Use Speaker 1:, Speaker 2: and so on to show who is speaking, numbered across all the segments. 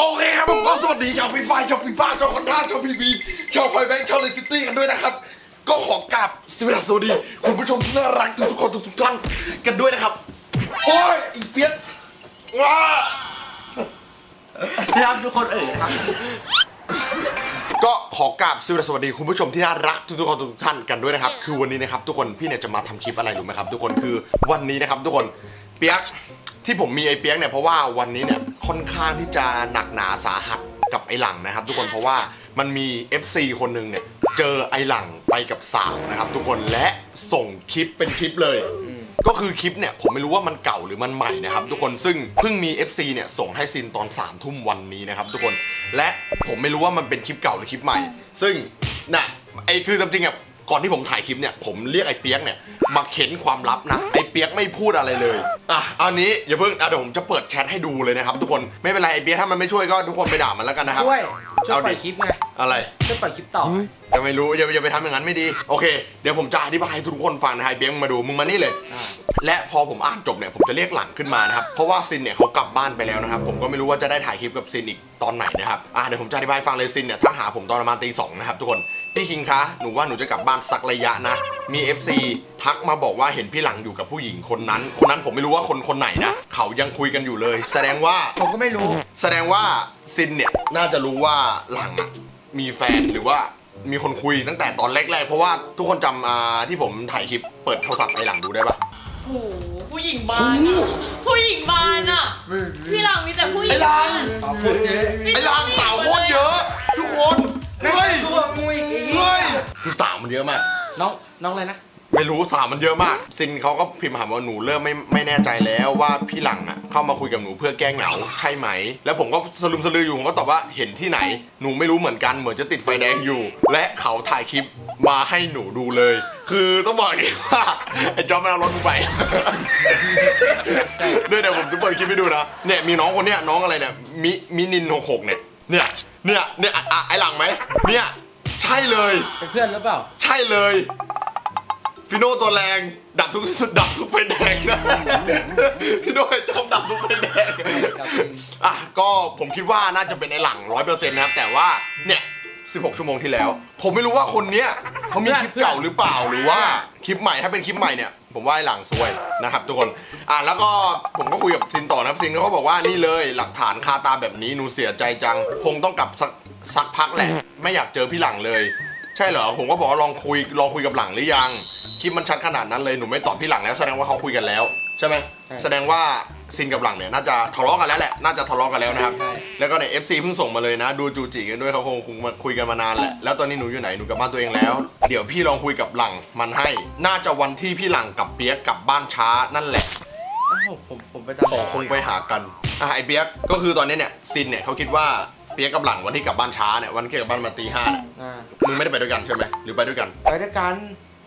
Speaker 1: โอเคครับผมก็สวัสดีชาวฟีฟ่าชาวฟีฟ่าชาวคอนท่าชาวพีบีชาวไฟแบงค์ชาวเลซิตี้กันด้วยนะครับ ก็ขอกราบสวัสดี คุณผู้ชมที่น่ารักทุกๆคนทุกๆท่านกันด้วยนะครับ โอ้ยอีเปียกว้า
Speaker 2: ครับทุกคนเอ่ยครับ
Speaker 1: ก็ขอกราบสวัสดีคุณผู้ชมที่น่ารักทุกๆคนทุกๆท่านกันด้วยนะครับ คือวันนี้นะครับทุกคนพี่เนี่ยจะมาทำคลิปอะไรรู้ไหมครับ ทุกคนคือวันนี้นะครับทุกคนเปียกที่ผมมีไอ้เปียกเนี่ยเพราะว่าวันนี้เนี่ย ค่อนข้างที่จะหนักหนาสาหัสกับไอ้หลังนะครับ ทุกคนเพราะว่ามันมี FC คนหนึ่งเนี่ยเจอไอ้หลังไปกับสาวนะครับ ทุกคนและส่งคลิปเป็นคลิปเลย ก็คือคลิปเนี่ยผมไม่รู้ว่ามันเก่าหรือมันใหม่นะครับ ทุกคนซึ่งเพิ่งมี FC เนี่ยส่งให้ซินตอน3ามทุ่มวันนี้นะครับ ทุกคนและผมไม่รู้ว่ามันเป็นคลิปเก่าหรือคลิปใหม่ ซึ่งน่ะไอ้คือจริงๆอะ ก่อนที่ผมถ่ายคลิปเนี่ยผมเรียกไอ้เปียกเนี่ยมาเข็นความลับนะไอ้เปียกไม่พูดอะไรเลยอะเอานี้อย่าเพิ่งอะเดี๋ยวผมจะเปิดแชทให้ดูเลยนะครับทุกคนไม่เป็นไรไอ้เปียกถ้ามันไม่ช่วยก็ทุกคนไปด่ามันแล้วกันนะครับ
Speaker 2: ช่วยช่วย
Speaker 1: เอา
Speaker 2: ปล่
Speaker 1: ดิ
Speaker 2: อยคลิปไง
Speaker 1: อะไร
Speaker 2: ช่วยปล่อยคลิปต่อ
Speaker 1: ยังไม่รู้อย่าอย่าไปทำอย่างนั้นไม่ดีโอเคเดี๋ยวผมจะอธิบายให้ทุกคนฟังนะฮะไอ้เปียกมึงมาดูมึงมานี่เลย
Speaker 2: อ่า
Speaker 1: และพอผมอ่านจบเนี่ยผมจะเรียกหลังขึ้นมานะครับเพราะว่าซินเนี่ยเขากลับบ้านไปแล้วนะครับผมก็ไม่รู้ว่าจะได้ถ่ายคลิปกับซินอีกตอนไหนนะครับอะเดี๋ยวผมจะอธิบายให้ฟังเลยซินเนี่ยทักหาผมตอนประมาณตีสองนะครับทุกคน พี่คิงคะ หนูว่าหนูจะกลับบ้านสักระยะนะ มี FC ทักมาบอกว่าเห็นพี่หลังอยู่กับผู้หญิงคนนั้น คนนั้นผมไม่รู้ว่าคนคนไหนนะ เขายังคุยกันอยู่เลย แสดงว่า
Speaker 2: ผมก็ไม่รู้
Speaker 1: แสดงว่าซินเนี่ยน่าจะรู้ว่าหลังอะมีแฟนหรือว่ามีคนคุยตั้งแต่ตอนแรกๆ เพราะว่าทุกคนจำอ่าที่ผมถ่ายคลิปเปิดโทรศัพท์ไอ้หลังดูได้ปะ
Speaker 3: โอ้โหผู้หญิงบ้านอะผู้หญิงบ้านอะพี่หลังมีแต่ผู้หญิงบ้าน
Speaker 2: ขอบคุณเยอะ
Speaker 3: มี
Speaker 1: ไอ้
Speaker 3: แต่
Speaker 1: หลัง
Speaker 3: ผู้หญิ
Speaker 1: สาวโคตรเยอะ ทุกคนเฮ้ย
Speaker 2: ตัวงูอีกไอ้เหี้
Speaker 1: เฮ้
Speaker 2: ย
Speaker 1: ยคือสาว มันเยอะมาก
Speaker 2: น้องน้องอะไรนะ
Speaker 1: ไม่รู้สาวมันเยอะมาก ซินเขาก็พิมพ์ถามว่าหนูเริ่มไม่ไม่แน่ใจแล้วว่าพี่หลังอะเข้ามาคุยกับหนูเพื่อแก้เหงาใช่ไหม แล้วผมก็สลุมสลืออยู่ผมก็ตอบว่าเห็นที่ไหน หนูไม่รู้เหมือนกันเหมือนจะติดไฟแดงอยู่ และเขาถ่ายคลิปมาให้หนูดูเลย คือต้องบอกอย่างนี้ว่าไอ้จอมมันเอารถกูไปเนี่ยเดี๋ยวผมจะเปิดคลิปให้ดูนะเนี่ยมีน้องคนเนี้ยน้องอะไรเนี่ยมิมินินหกหกเนี่ยเนี่ยเนี่ยเนี่ยอะอะไอหลังไหมเนี่ย ช่เลย
Speaker 2: เป็นเพื่อนหรือเปล่า
Speaker 1: ใช่เลย ฟิโน่ตัวแรง ดับทุกสุดดับทุกไฟแดงนะฟิโน่ไอ้จอมดับทุกไฟแดง
Speaker 2: ดับจริง
Speaker 1: อะก็ผมคิดว่าน่าจะเป็นไอ้หลังร้อยเปอร์เซ็นต์นะครับ แต่ว่าเนี่ย16 ชั่วโมงที่แล้ว ผมไม่รู้ว่าคนเนี้ยเขามีคลิปเก่าหรือเปล่าหรือว่าคลิปใหม่ถ้าเป็นคลิปใหม่เนี่ยผมว่าไอ้หลังซวยนะครับทุกคนอะแล้วก็ผมก็คุยกับซินต่อนะครับซินเขาก็บอกว่านี่เลยหลักฐานคาตาแบบนี้หนูเสียใจจัง คงต้องกลับสัก สักพักแหละ ไม่อยากเจอพี่หลังเลย ใช่เหรอผมก็บอกว่าลองคุยลองคุยกับหลังหรือยังคลิปมันชัดขนาดนั้นเลยหนูไม่ตอบพี่หลังแล้วแสดงว่าเขาคุยกันแล้ว ใช่ไหมแสดงว่าซินกับหลังเนี่ยน่าจะทะเลาะกันแล้วแหละน่าจะทะเลาะกันแล้วนะครับ
Speaker 2: ใช่
Speaker 1: แล้วก็เนี่ย FC เพิ่งส่งมาเลยนะ ดูจูจิกันด้วยเขาคงคงมาคุยกันมานานแหละแล้วตอนนี้หนูอยู่ไหนหนูกลับบ้านตัวเองแล้ว เดี๋ยวพี่ลองคุยกับหลังมันให้ น่าจะวันที่พี่หลังกับเปียกกลับบ้านช้านั่นแหละ
Speaker 2: อ้าวผมผมไปตาม
Speaker 1: ขอคงไปหากัน อะไอเปียกก็คือตอนนี้เนี่ยซินเนี่ยเขาคิดว่าเปียกกับหลังวันที่กลับบ้านช้าเนี่ยวันที่กลับบ้านมาตีห้าเนี่ย
Speaker 2: อ่า
Speaker 1: มึงไม่ได้ไปด้วยกันใช่ไหมหรือไปด้วยกัน
Speaker 2: ไปด้วยกัน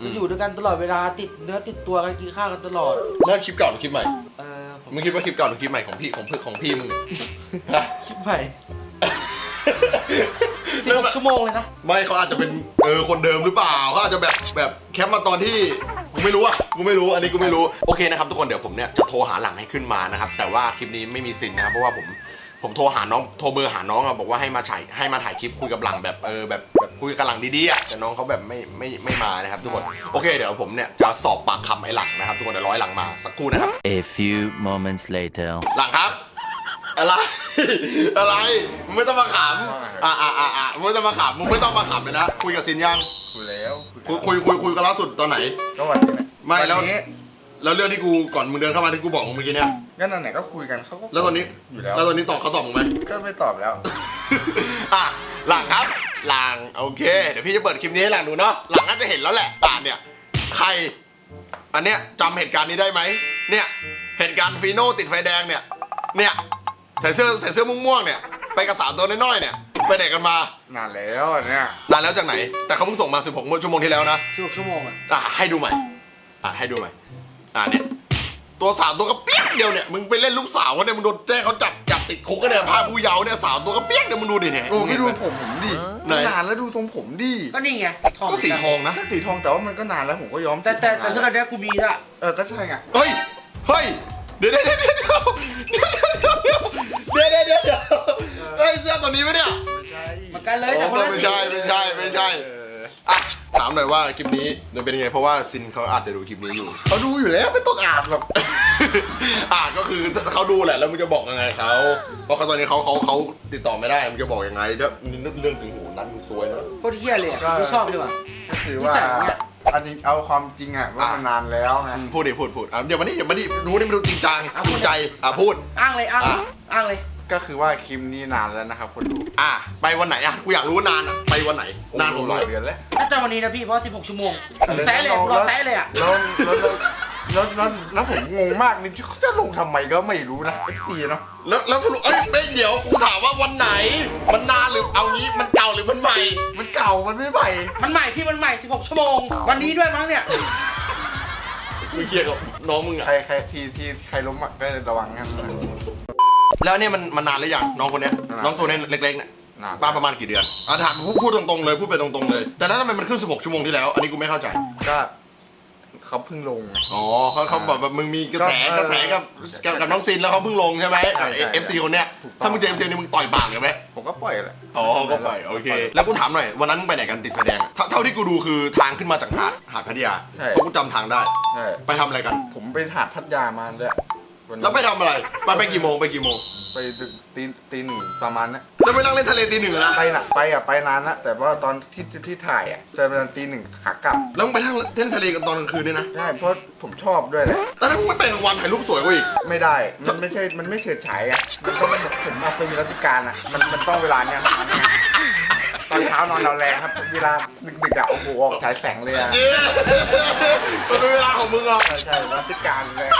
Speaker 1: อืม
Speaker 2: ก็อยู่ด้วยกันตลอดเวลาติดเนื้อติดตัวกันกินข้าวกันตลอด
Speaker 1: แล้วคลิปเก่าหรือคลิปใหม่
Speaker 2: เออผม
Speaker 1: มึงคิดว่าคลิปเก่าหรือคลิปใหม่ของพี่ของเพื่อนของพี่มึงเนี่ยฮะ
Speaker 2: คลิปใหม่สิบหกชั่วโมงเลยนะ
Speaker 1: ไม่เขาอาจจะเป็นเออคนเดิมหรือเปล่าเขาอาจจะแบบแบบแคปมาตอนที่กูไม่รู้อะกูไม่รู้อันนี้กูไม่รู้โอเคนะครับทุกคนเดี๋ยวผมเนี่ยจะโทรหาหลังให้ขึ้นมานะครับแต่ว่าคลิปนี้ไม่มีซินนะครับเพราะว่าผม ผมโทรหาน้องโทรเบอร์หาน้องอะบอกว่าให้มาถ่ายให้มาถ่ายคลิปคุยกับหลังแบบเออแบบแบบคุยกับหลังดีๆอะแต่น้องเขาแบบไม่ไม่ไม่มานะครับทุกคนโอเคเดี๋ยวผมเนี่ยจะสอบปากคำไอ้หลังนะครับทุกคนเดี๋ยวร้อยหลังมาสักครู่นะครับ
Speaker 4: A few moments later.
Speaker 1: หลังครับ อะไร อะไรมึงไม่ต้องมาขำอะอะอะอะมึงไม่ต้องมาขำมึงไม่ต้องมาขำเลยนะคุยกับซินยัง
Speaker 5: คุยแล้ว
Speaker 1: คุยคุยคุยคุยกันล่าสุดตอนไหน
Speaker 5: ก็วันนี้แหละ
Speaker 1: ไม่แล้ว
Speaker 5: นนี้
Speaker 1: แล้วเรื่องที่กูก่อนมึงเดินเข้ามาที่กูบอกมึงเมื่อกี้เนี่ย
Speaker 5: ก็นั่นแหละก็คุยกันเขาก็
Speaker 1: แล้วตอนนี้
Speaker 5: อยู่แล้ว
Speaker 1: แล้วตอนนี้ตอบเขาตอบมึงไหม
Speaker 5: ก็ไม่ตอบแล้ว
Speaker 1: อะหลังครับ หลังโอเค เดี๋ยวพี่จะเปิดคลิปนี้ให้หลังดูเนาะหลังน่าจะเห็นแล้วแหละอ่านเนี่ย ใคร อันเนี้ยจำเหตุการณ์นี้ได้ไหมเนี่ยเหตุการณ์ฟีโน่ติดไฟแดงเนี่ย เนี่ยใส่เสื้อใส่เสื้อม่วงๆเนี่ย ไปกับสาวตัวน้อยๆเนี่ย ไปไหนกันมานา
Speaker 5: นแล้วเนี่ย
Speaker 1: นานแล้วจากไหน แต่เขาเพิ่งส่งมา 16ชั่วโมงที่แล้วนะ
Speaker 2: สิบหกชั่วโมงอะ
Speaker 1: อะให้ดูใหม่ อะให้ดูใหม่ อะเนี่ย ตัวสาวตัวกระเปียกเดียวเนี่ยมึงไปเล่นลูกสาวเขาเนี่ยมึงโดนแจ้งเขาจับจับติดคุกกันเนี่ยภาพผู้เยาว์เนี่ยสาวตัวกระเปียกเนี่ยมึงดูดิเนี่ย
Speaker 5: โอ้ไม่ดู
Speaker 1: เห็นห
Speaker 5: ผมผมดิ
Speaker 1: ไหน
Speaker 5: นานแล้วดูทรงผมดิ
Speaker 2: ก็นี่ไงทอง
Speaker 1: ก็สีทองนะ
Speaker 5: ถ้าสีทองแต่ว่ามันก็นานแล้วผมก็ย้อม
Speaker 2: แต่แต่แต่
Speaker 5: สี
Speaker 2: สำ
Speaker 5: ท
Speaker 2: ห
Speaker 5: อง
Speaker 2: รับเนี้ยกูมีละ
Speaker 5: เออก็ใช่ไง
Speaker 1: เฮ้ยเฮ้ยเดี๋ยวเดี๋ยวเดี๋ยวเดี๋ยวเดี๋ยวเดี๋ยวเดี๋ยวเดี๋ยวเดี๋ยวเดี๋ยวเฮ้ยตัวนี้ไหมเนี่ย
Speaker 5: ไม่ใช่
Speaker 2: เหมือนกันเลยแต่
Speaker 1: โอ้
Speaker 2: คนละ
Speaker 1: ไม่
Speaker 2: สี
Speaker 1: ใช่ไม่ใช่ไม่ใช่
Speaker 5: เออ
Speaker 1: อะถามหน่อยว่าคลิปนี้มันเป็นยังไง เพราะว่าซินเขาอาจจะดูคลิปนี้อยู่
Speaker 5: เขาดูอยู่แล้วไม่ต้องอ่านหรอก
Speaker 1: อะก็คือเขาดูแหละแล้วมึงจะบอกยังไงเขาเพราะเขาตอนนี้เขาเขาเขาติดต่อไม่ได้มึงจะบอกยังไงถ้าเรื่องถึงหูนั้นมึงซวยนะ
Speaker 2: โคตรเฮี้ยเลยอะไม่ชอบเลยว่ะ
Speaker 5: ก็คือว่า
Speaker 2: นิสัยเนี่ย
Speaker 5: อันจริงเอาความจริงอะว่ามันนานแล้วไง
Speaker 1: อืมพูดดิพูดพูดอะเดี๋ยวมานี่เดี๋ยวมานี่รู้นี่มันดูจริงจังจริงใจอะพูด
Speaker 2: อ้างเลยอ้าง
Speaker 1: อะ
Speaker 2: อ้างเลย
Speaker 5: ก็คือว่าคลิปนี้นานแล้วนะครับคนดู
Speaker 1: อะไปวันไหนอะกูอยากรู้ว่านานอะไปวันไหน นานผม
Speaker 5: ห
Speaker 1: หน่
Speaker 5: ลา
Speaker 1: อยย
Speaker 5: เดือนแล้ว
Speaker 2: น่าจะวันนี้นะพี่เพราะ 16 ชั่วโมงแซะเลยรอแซะเลยอะ
Speaker 5: แล้วแล้วแล้วแล้วแล้วแล้วผมงงมากนี่เขาจะลงทำไมก็ไม่รู้นะเอฟซีเนาะ
Speaker 1: แล้วแล้วสรุปเอ้ยไม่เดี๋ยวกูถามว่าวันไหน มันนานหรือเอางี้มันเก่าหรือมันใหม่
Speaker 5: มันเก่ามันไม่ใหม่
Speaker 2: มันใหม่พี่มันใหม่ 16 ชั่วโมง วันนี้ด้วยมั้งเนี่ย
Speaker 1: มึงเคลียร์กับน้องมึง
Speaker 5: ใคร
Speaker 1: อะ
Speaker 5: ใครทีที่ใครล้มอะก็ระวังกันนะ
Speaker 1: แล้วเนี่ยมันมันนานหรือยังน้องคนเนี้ย
Speaker 5: นาน
Speaker 1: น้องตัวเนี้ยเล็กๆเนี่ย
Speaker 5: นาน
Speaker 1: ป้าประมาณกี่เดือนอะถามพูดพูดตรงๆเลยพูดไปตรงๆเลย แต่แล้วทำไมมันขึ้น 16 ชั่วโมงที่แล้ว อันนี้กูไม่เข้าใจ
Speaker 5: ก็เขาเพิ่งลงไง
Speaker 1: อ๋อเขาเขาบอกแบบมึงมีกระแส
Speaker 5: ก็
Speaker 1: กระแสกับกับกับน้องซินแล้วเขาเพิ่งลงใช่ไหม
Speaker 5: ใช่ใช่
Speaker 1: เอฟซีคนเนี้ย
Speaker 5: ถูกต้อง
Speaker 1: ถ้ามึงเจอเอฟซีนี่มึงต่อยปากเลยไหม
Speaker 5: ผมก็ปล่อยแหละ
Speaker 1: อ๋อก็ปล่อยโอเคแล้วกูถามหน่อยวันนั้นมึงไปไหนกันติดไฟแดงอะเท่าเท่าที่กูดูคือทางขึ้นมาจากหาดหาดพัทยา
Speaker 5: ใช่
Speaker 1: เพราะกูจำทางได้
Speaker 5: ใช่
Speaker 1: ไปทำอะไรกัน
Speaker 5: ผมไปหาดพัทยามาด้วยนนั้น
Speaker 1: แล้วไปทำอะไร ไปไปกี่โมงไปกี่โมง
Speaker 5: ไปดึกตีตีหนึ่งประมาณนั้น
Speaker 1: แล้วไปนั่งเล่นทะเลตีหนึ่งนะ
Speaker 5: ไปน่ะไปอะไปนานละแต่ว่าตอนที่ที่ที่ถ่ายอะจะเป็นตีหนึ่งขากลับ
Speaker 1: แล้วมึงไปนั่งเล่นทะเลกันตอนกลางคืนด้วยนะ
Speaker 5: ใช่เพราะผมชอบด้วยแหละ
Speaker 1: แล้วถ้ามึงไม่ไปกลางวันถ่ายรูปสวยกว่าอีก
Speaker 5: ไม่ได้มันไม่ใช่มันไม่เฉิดฉายอะมันต้องผมมาซื้อรัติการอะมันมันต้องเวลาเนี้ยครับตอนเช้านอนเราแรงครับ เวลาดึกๆอะโอ้โหออกฉายแสงเลยอะ
Speaker 1: เอ๊ะมันเป็นเวลาของมึงอะ
Speaker 5: ใช่ใช่รัติการเลย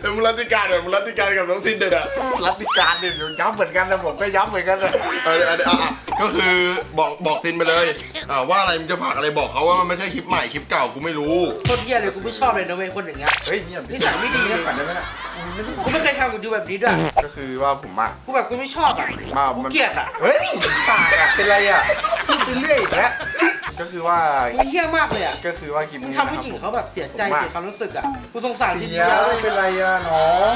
Speaker 1: เป็นมึงรัติการเหรอมึงรัติการกับน้องซินเด็ดอะ
Speaker 5: รัติการเนี่ยเดี๋ยวย้ำเหมือนกันนะผมก็ย้ำเหมือนกันนะ
Speaker 1: เอาเดี๋ยวเอาเดี๋ยวอะอะก็คือบอกบอกซินไปเลยอ่าว่าอะไรมึงจะฝากอะไรบอกเขาว่ามันไม่ใช่คลิปใหม่คลิปเก่ากูไม่รู้
Speaker 2: โคตรเฮี้ยเลยกูไม่ชอบเลยนะเว้ยคนอย่างเงี้ย
Speaker 5: เฮ้ยเงียบ
Speaker 2: นิสัยไม่ดี
Speaker 5: เงียบก่อนได้ไหมล่ะ
Speaker 2: กูไม่เคยทำกับยูแบบนี้ด้วย
Speaker 5: ก็คือว่าผมอะ
Speaker 2: กูแบบกูไม่ชอบอะ
Speaker 5: มา
Speaker 2: กู
Speaker 5: มัน
Speaker 2: เกลียดอะ
Speaker 5: เฮ้ยปากอะเป็นไรอะพูดไปเรื่อยอีกแล้ว ก็คือว่า
Speaker 2: มึงเฮี้ยมากเลยอะ
Speaker 5: ก็คือว่าคลิป
Speaker 2: มึง
Speaker 5: นี้
Speaker 2: ทำผู้หญิงเขาแบบเสียใจเสียความรู้สึกอะกูสงสารที่
Speaker 5: เดี
Speaker 2: เดี
Speaker 5: ย
Speaker 2: ยวว
Speaker 5: ไม่เป็นไรอะน้อง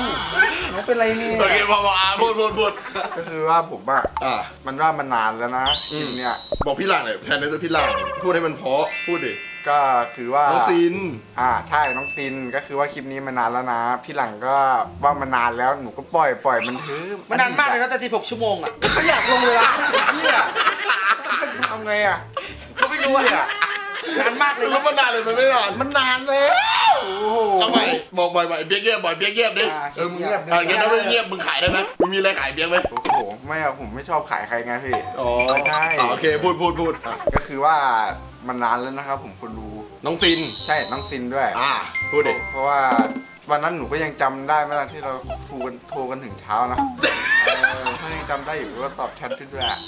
Speaker 5: น้องเป็นไรเนี่ย
Speaker 1: โอเคพอพออะพูดพูดพูด
Speaker 5: ก็คือว่าผมอะ
Speaker 1: อ่า
Speaker 5: มันว่ามันนานแล้วนะคลิปเนี่ย
Speaker 1: บอกพี่หลังหน่อยแทนในตัวพี่หลังพูดให้มันเพราะพูดดิ
Speaker 5: ก็คือว่า
Speaker 1: น้องซิน
Speaker 5: อ่าใช่น้องซินก็คือว่าคลิปนี้มันนานแล้วนะ พี่หลังก็ว่ามันนานแล้วหนูก็ปล่อยปล่อยมันถือ
Speaker 2: มันนานมากเลยนะแต่16ชั่วโมงอะ
Speaker 5: เขาอยากลงเวลาเนี่ยทำไงอะ
Speaker 2: ก็ไม่รู้อะนานมากเลย
Speaker 1: แล้วมันนานเลยมันไม่นาน
Speaker 5: มันนานแล้วโอ้โห
Speaker 1: เอาใหม่บอกบ่อยๆเบี้ยเงียบบ่อยเบี้ยเงียบดิ
Speaker 2: อ่า
Speaker 5: เออมึงเงียบ
Speaker 1: อะงั้นถ้าไม่เงียบมึงขายได้ไหมมึงมีอะไรขายเบี้ยไหม
Speaker 5: โอ้โห ไม่อะผมไม่ชอบขายใครไงพี่
Speaker 1: อ๋อ
Speaker 5: ใช่
Speaker 1: อะโอเคพูดพูดพูดอะ
Speaker 5: ก็คือว่ามันนานแล้วนะครับผมคนดู
Speaker 1: น้องซิน
Speaker 5: ใช่น้องซินด้วย
Speaker 1: อ่าพูดดิ
Speaker 5: เพราะว่าวันนั้นหนูก็ยังจำได้ไหมล่ะที่เราโทรกันโทรกันถึงเช้านะ เออถ้ายังจำได้อยู่ก็ตอบแชทพี่ด้วยอะ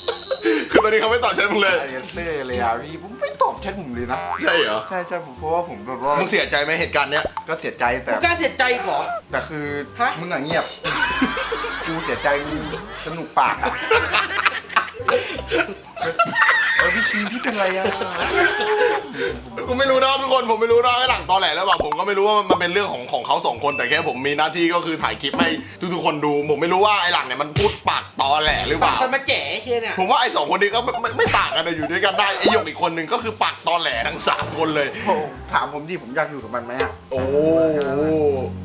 Speaker 1: คือตอนนี้เขาไม่ตอบแชทมึงเลย
Speaker 5: ไอเอสเต้เลยอะพี่ผมไม่ตอบแชทผมเลยนะ
Speaker 1: ใช่เหรอ
Speaker 5: ใช่ใช่ผมเพราะว่าผมแบบว่า
Speaker 1: มึงเสียใจไหมเหตุการณ์เนี้ย
Speaker 5: ก็เสียใจแต่
Speaker 2: กูกล้าเสียใจอีกเหรอ
Speaker 5: แต่คือ
Speaker 2: ฮะ
Speaker 5: มึงอะเงียบ กูเสียใจมึงสนุกปากอะเออ พี่คิงพี่เป็นไรอะ
Speaker 1: กูไม่รู้นะทุกคนผมไม่รู้นะไอ้หลังตอแหลแล้วแบบผมก็ไม่รู้ว่ามันเป็นเรื่องของของเขาสองคนแต่แค่ผมมีหน้าที่ก็คือถ่ายคลิปให้ทุกๆคนดู ผมไม่รู้ว่าไอ้หลังเนี่ยมันพูดปากตอแหลหรือเป
Speaker 2: ปาก
Speaker 1: ล่า
Speaker 2: คนมาแจ๋เฮียเนี่ย
Speaker 1: ผมว่าไอ้สองคนนี้ก็ไม่ไม่ไม่ต่างกันนะอยู่ด้วยกันได้ไอ้หยกอีกคนหนึ่งก็คือปากตอแหลทั้งสามคนเลย
Speaker 5: โอ้ถามผมดิผมอยากอยู่กับมันไหมอะ
Speaker 1: โอ้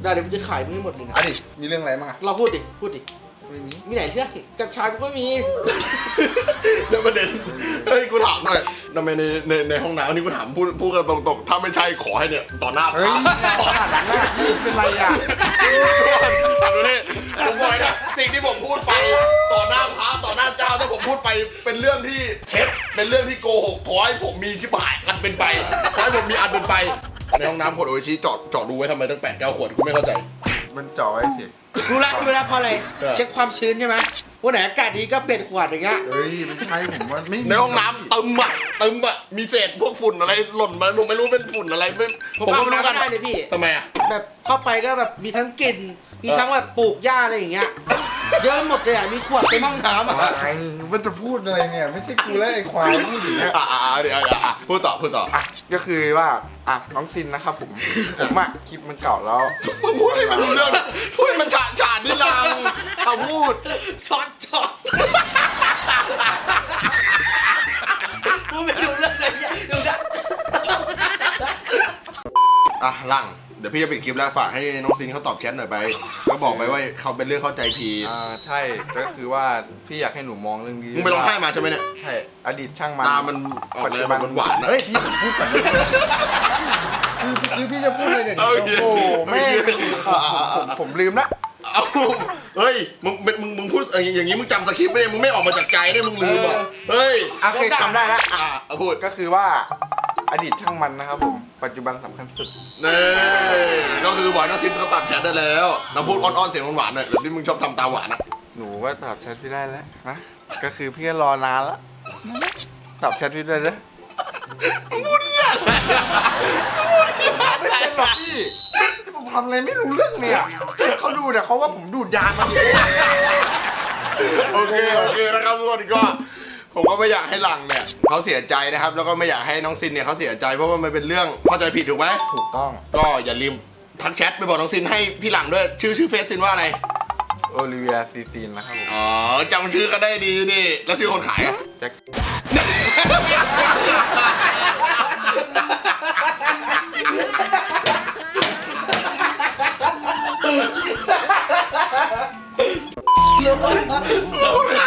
Speaker 2: ได้เดี๋ยวกูจะขายมึงให้หมดเลยนะ
Speaker 5: อะดิมีเรื่องอะไรบ้างอะ
Speaker 2: เราพูดดิ พูดดิ
Speaker 5: ไม่มี
Speaker 2: มีไหนเชื่อกัญชากูก็มี
Speaker 1: แล้วประเด็นเฮ้ยกูถามหน่อยทำไมในในในห้องน้ำนี่กูถามพูดพูดกันตรงๆ ถ้าไม่ใช่ขอให้เนี่ยต่อหน้าพ
Speaker 5: เฮ้ย
Speaker 1: ระ
Speaker 5: ขนาดนั้นอะเป็นไรอะ
Speaker 1: ถามดูนี่ผมบอกเลยนะสิ่งที่ผมพูดไปต่อหน้าพระต่อหน้าเจ้าถ้าผมพูดไปเป็นเรื่องที่เท็จเป็นเรื่องที่โกหกขอให้ผมมีชิบหายอันเป็นไปขอให้ผมมีอันเป็นไปในห้องน้ำขวดโออิชิจอดจอดดูไว้ทำไมตั้งแปดเก้าขวดกูไม่เข้าใจ
Speaker 5: มันจ่อไว้สิ
Speaker 2: รู้ละรู้ละเพราะอะไร
Speaker 1: เออ
Speaker 2: เช็คความชื้นใช่ไหมวันไหนอากาศดีก็เปลี่ยนขวดอย่างเงี้ย
Speaker 5: เฮ้ยไม่ใช่ผมว่าไม่มี
Speaker 1: ในห้องน้ำตึมอะ ตึมอะมีเศษพวกฝุ่นอะไรหล่นมาผมไม่รู้เป็นฝุ่นอะไรไม่
Speaker 2: ผม
Speaker 1: ผม
Speaker 2: เอา
Speaker 1: ก็ไม่รู้
Speaker 2: น้ำ
Speaker 1: กัน
Speaker 2: ไม่ได้เลยพี่
Speaker 1: ทำไมอะ
Speaker 2: แบบเข้าไปก็แบบมีทั้งกลิ่น มีทั้งแบบปลูกหญ้าอะไรอย่างเงี้ย เยอะหมดเลยอะ มีขวดเต็มห้องน้ำอะ
Speaker 5: ไอ้มันจะพูดอะไรเนี่ย ไม่ใช่กูแล้วไอ้ควายพูดอย่างเงี้ย
Speaker 1: อะอะอะเดี๋ยวเดี๋ยวอะพูดต่อพูดต่อ
Speaker 5: อะก็คือว่า อะ น้องซินนะครับผม ผมอะคลิปมันเก่าแล้ว
Speaker 1: มึงพูดให้มันรู้เรื่องพูดให้มันฉาฉานนิรังเอาพูด
Speaker 2: ช็อตช็อต
Speaker 1: หลังเดี๋ยวพี่จะปิดคลิปแล้วฝากให้น้องซินเขาตอบแชทหน่อยไป ก็บอกไปว่าเขาเป็นเรื่องเข้าใจผิด
Speaker 5: อ่าใช่ก็คือว่าพี่อยากให้หนูมองเรื่องนี้
Speaker 1: มึงไปร้องไห้มาใช่ไหมเนี่ย
Speaker 5: ใช่อดีตช่างมัน
Speaker 1: ตามันออกเลยแบบหวานๆนะ
Speaker 5: เฮ้ยพี่พูดก่อนดิคือคือพี่จะพูดเลยเนี่ย
Speaker 1: โอเค
Speaker 5: โอ้โหแม่
Speaker 1: โอเค
Speaker 5: ผมผมลืมละ
Speaker 1: เอาเฮ้ยมึงมึงมึงมึงพูดอย่างอย่างนี้มึงจำสคริปต์ไม่ได้มึงไม่ออกมาจากใจได้มึงลืมเหรอเฮ้ย
Speaker 5: โอเคจำได้ละ
Speaker 1: อะเอาพูด
Speaker 5: ก็คือว่าอดีตช่างมันนะครับผม ปัจจุบันสำคัญสุด
Speaker 1: นี่ก็คือบอกให้น้องซินเขาตัดแชทได้แล้วเราพูดอ้อนๆเสียงหวานๆหน่อยแบบที่มึงชอบทำตาหวานอะ
Speaker 5: หนูก็ตอบแชทพี่ได้แล้วนะ ก็คือพี่ก็รอนานละตอบแชทพี่ได้เลยพูดเนี่ยไม่เป็นหรอกพี่ผมทำอะไรไม่รู้เรื่องเลยอะเขาดูเนี่ยเขาว่าผมดูดยามา
Speaker 1: โอเคโอเคนะครับทุกคนก็ ผมก็ไม่อยากให้หลังเนี่ยเขาเสียใจนะครับ แล้วก็ไม่อยากให้น้องซินเนี่ยเขาเสียใจเพราะว่ามันเป็นเรื่องเข้าใจผิดถูกไหม
Speaker 5: ถูกต้อง
Speaker 1: ก็อย่าลืมทักแชทไปบอกน้องซินให้พี่หลังด้วย ชื่อชื่อเฟซซินว่าอะไร
Speaker 5: โอลิเวียซีซีนนะครับผม
Speaker 1: อ๋อจำชื่อก็ได้ดีนี่แล้วชื่อคนขายอะ
Speaker 5: แจ็ค
Speaker 1: คนขายอะไรเนี่ย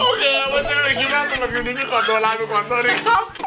Speaker 1: โอเควันเจอกันคลิปหน้าสำหรับคลิปนี้พี่ขอตัวลาไปก่อนสวัสดีครับ